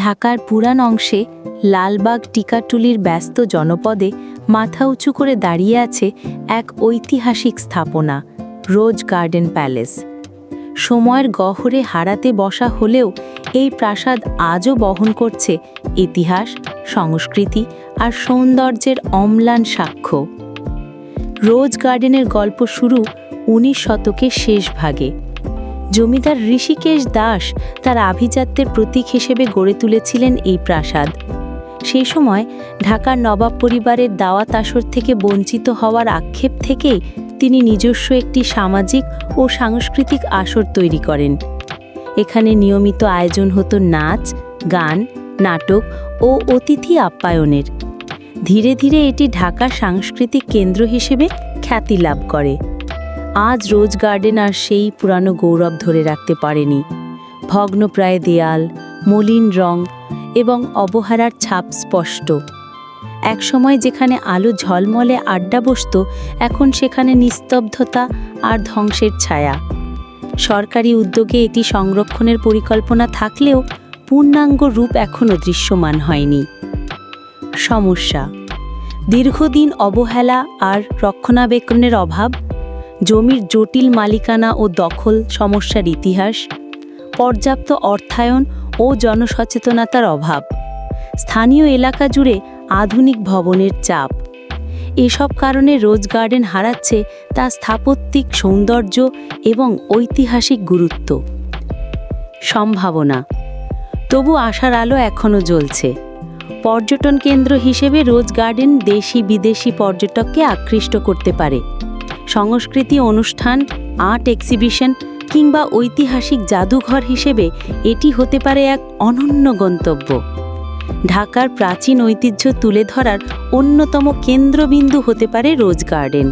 ঢাকার পুরান অংশে লালবাগ টিকাটুলির ব্যস্ত জনপদে মাথা উঁচু করে দাঁড়িয়ে আছে এক ঐতিহাসিক স্থাপনা, রোজ গার্ডেন প্যালেস। সময়ের গহরে হারাতে বসা হলেও এই প্রাসাদ আজও বহন করছে ইতিহাস, সংস্কৃতি আর সৌন্দর্যের অম্লান সাক্ষ্য। রোজ গার্ডেনের গল্প শুরু উনিশ শতকের শেষ ভাগে জমিদার ঋষিকেশ দাস তার আভিজাত্যের প্রতীক হিসেবে গড়ে তুলেছিলেন এই প্রাসাদ। সেই সময় ঢাকার নবাব পরিবারের দাওয়াত আসর থেকে বঞ্চিত হওয়ার আক্ষেপ থেকেই তিনি নিজস্ব একটি সামাজিক ও সাংস্কৃতিক আসর তৈরি করেন। এখানে নিয়মিত আয়োজন হতো নাচ, গান, নাটক ও অতিথি আপ্যায়নের। ধীরে ধীরে এটি ঢাকার সাংস্কৃতিক কেন্দ্র হিসেবে খ্যাতি লাভ করে। আজ রোজ গার্ডেন আর সেই পুরানো গৌরব ধরে রাখতে পারেনি। ভগ্নপ্রায় দেয়াল, মলিন রং এবং অবহারার ছাপ স্পষ্ট। একসময় যেখানে আলো ঝলমলে আড্ডা বসত, এখন সেখানে নিস্তব্ধতা আর ধ্বংসের ছায়া। সরকারি উদ্যোগে এটি সংরক্ষণের পরিকল্পনা থাকলেও পূর্ণাঙ্গ রূপ এখনও দৃশ্যমান হয়নি। সমস্যা, দীর্ঘদিন অবহেলা আর রক্ষণাবেক্ষণের অভাব জমির জটিল মালিকানা ও দখল সমস্যার ইতিহাস, পর্যাপ্ত অর্থায়ন ও জনসচেতনতার অভাব, স্থানীয় এলাকা জুড়ে আধুনিক ভবনের চাপ। এসব কারণে রোজ গার্ডেন হারাচ্ছে তার স্থাপত্যিক সৌন্দর্য এবং ঐতিহাসিক গুরুত্ব। সম্ভাবনা, তবু আশার আলো এখনও জ্বলছে। পর্যটন কেন্দ্র হিসেবে রোজ গার্ডেন দেশি বিদেশি পর্যটককে আকৃষ্ট করতে পারে। সংস্কৃতি অনুষ্ঠান, আর্ট এক্সিবিশন কিংবা ঐতিহাসিক জাদুঘর হিসেবে এটি হতে পারে এক অনন্য গন্তব্য। ঢাকার প্রাচীন ঐতিহ্য তুলে ধরার অন্যতম কেন্দ্রবিন্দু হতে পারে রোজ গার্ডেন।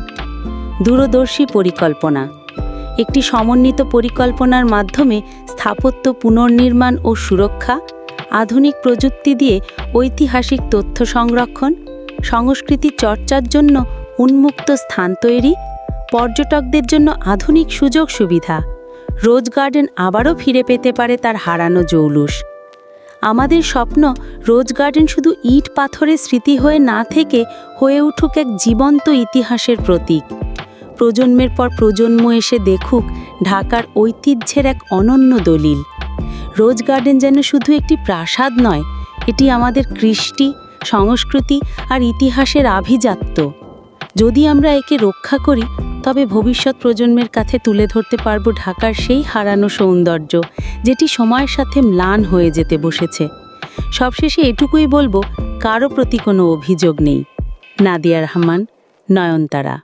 দূরদর্শী পরিকল্পনা। একটি সমন্বিত পরিকল্পনার মাধ্যমে স্থাপত্য পুনর্নির্মাণ ও সুরক্ষা, আধুনিক প্রযুক্তি দিয়ে ঐতিহাসিক তথ্য সংরক্ষণ, সংস্কৃতি চর্চার জন্য উন্মুক্ত স্থান তৈরি পর্যটকদের জন্য আধুনিক সুযোগ সুবিধা। রোজ গার্ডেন আবারও ফিরে পেতে পারে তার হারানো জৌলুস। আমাদের স্বপ্ন রোজ গার্ডেন শুধু ইট পাথরের স্মৃতি হয়ে না থেকে হয়ে উঠুক এক জীবন্ত ইতিহাসের প্রতীক। প্রজন্মের পর প্রজন্ম এসে দেখুক ঢাকার ঐতিহ্যের এক অনন্য দলিল। রোজ গার্ডেন যেন শুধু একটি প্রাসাদ নয়, এটি আমাদের কৃষ্টি, সংস্কৃতি আর ইতিহাসের আভিজাত্য। যদি আমরা একে রক্ষা করি তবে ভবিষ্যৎ প্রজন্মের কাছে তুলে ধরতে পারব ঢাকার সেই হারানো সৌন্দর্য, যেটি সময়ের সাথে ম্লান হয়ে যেতে বসেছে। সবশেষে এটুকুই বলব কারও প্রতি কোনো অভিযোগ নেই। নাদিয়া রহমান, নয়নতারা।